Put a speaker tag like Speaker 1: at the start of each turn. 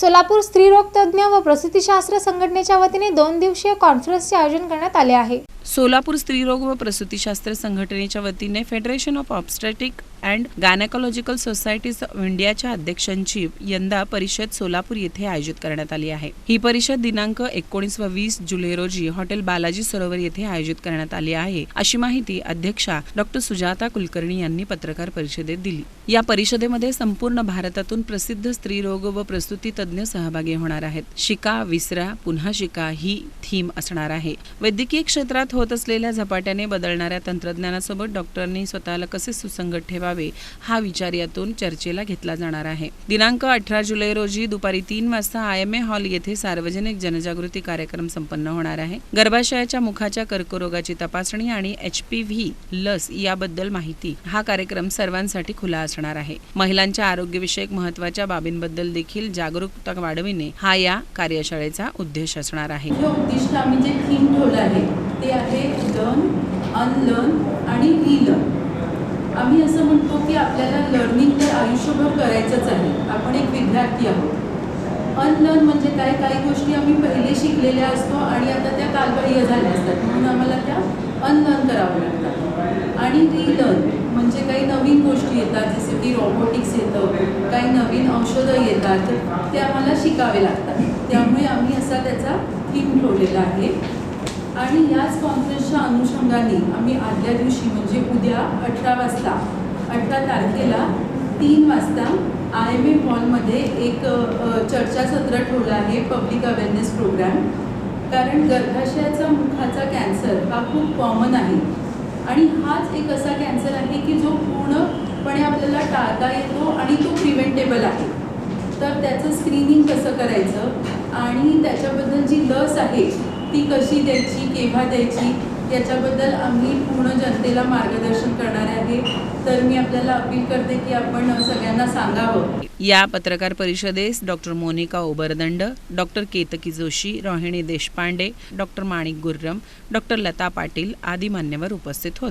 Speaker 1: सोलापूर स्त्रीरोग तज्ज्ञ व प्रसूतीशास्त्र संघटनेच्या वतीने दोन दिवसीय कॉन्फरन्सचे आयोजन करण्यात आले आहे.
Speaker 2: सोलापूर स्त्रीरोग व प्रसूतीशास्त्र संघटनेच्या वतीने federation of obstetric and gynaecological societies of इंडियाच्या अध्यक्षांची यंदा परिषद सोलापूर येथे आयोजित करण्यात आली आहे. ही परिषद दिनांक एकोणीस व वीस जुलै रोजी हॉटेल बालाजी सरोवर येथे आयोजित करण्यात आली आहे अशी माहिती अध्यक्षा डॉक्टर सुजाता कुलकर्णी यांनी पत्रकार परिषदेत दिली. या परिषदेमध्ये संपूर्ण भारतातून प्रसिद्ध स्त्रीरोग व प्रसूती तज्ज्ञ सहभागी होणार आहेत. शिका विसरा पुन्हा शिका ही थीम असणार आहे. वैद्यकीय क्षेत्रात होत असलेल्या झपाट्याने बदलणाऱ्या तंत्रज्ञानासोबत डॉक्टरांनी स्वतःला कसे सुसंगत ठेवा ठेवावे हा विचार यातून चर्चेला घेतला जाणार आहे. दिनांक अठरा जुलै रोजी दुपारी तीन वाजता आय एम ए हॉल येथे सार्वजनिक जनजागृती कार्यक्रम संपन्न होणार आहे. गर्भाशयाच्या मुखाच्या कर्करोगाची तपासणी आणि एच पी व्ही लस याबद्दल माहिती हा कार्यक्रम सर्वांसाठी खुला असणार आहे. महिलांच्या आरोग्यविषयक महत्त्वाच्या बाबींबद्दल देखील जागरूकता वाढविणे हा या कार्यशाळेचा उद्देश असणार आहे.
Speaker 3: उद्दिष्ट आम्ही जे थीम ठेवलं आहे ते आहे लर्न अनलर्न आणि रिलर्न आम्ही असं म्हणतो की आपल्याला लर्निंग तर आयुष्यभर करायचंच आहे. आपण एक विद्यार्थी आहोत. अनलर्न म्हणजे काय? काही गोष्टी आम्ही पहिले शिकलेल्या असतो आणि आता त्या कालबाह्य झाल्या असतात. म्हणून आम्हाला त्या अनलर्न कराव्या लागतात. आणि रिलर्न म्हणजे काही नवीन गोष्टी येतात जसे की रोबोटिक्स येतं काही नवीन औषधं येतात ते आम्हाला शिकावे लागतात. त्यामुळे आम्ही असा त्याचा थीम ठेवलेला आहे. आणि याच कॉन्फरन्सच्या अनुषंगाने आम्ही आदल्या दिवशी म्हणजे उद्या अठरा वाजता अठरा तारखेला तीन वाजता आय एम ए मॉलमध्ये एक चर्चासत्र ठेवलं आहे पब्लिक अवेअरनेस प्रोग्राम कारण गर्भाशयाचा मुखाचा कॅन्सर हा खूप कॉमन आहे. आणि हाच एक असा कॅन्सर आहे की जो पूर्णपणे आपल्याला टाळता येतो आणि तो प्रिव्हेंटेबल आहे. तर त्याचं स्क्रीनिंग कसं करायचं? आणि त्याच्याबद्दल जी लस आहे ती कशी द्यायची केव्हा द्यायची याच्याबद्दल आम्ही पूर्ण जनतेला मार्गदर्शन करणार आहे. तर मी आपल्याला अपील करते की आपण सगळ्यांना सांगावं.
Speaker 2: या पत्रकार परिषदेस doctor Monika Obardand doctor Ketaki Joshi Rohini Deshpande doctor Manik Gurram doctor Lata Patil आदी मान्यवर उपस्थित होते.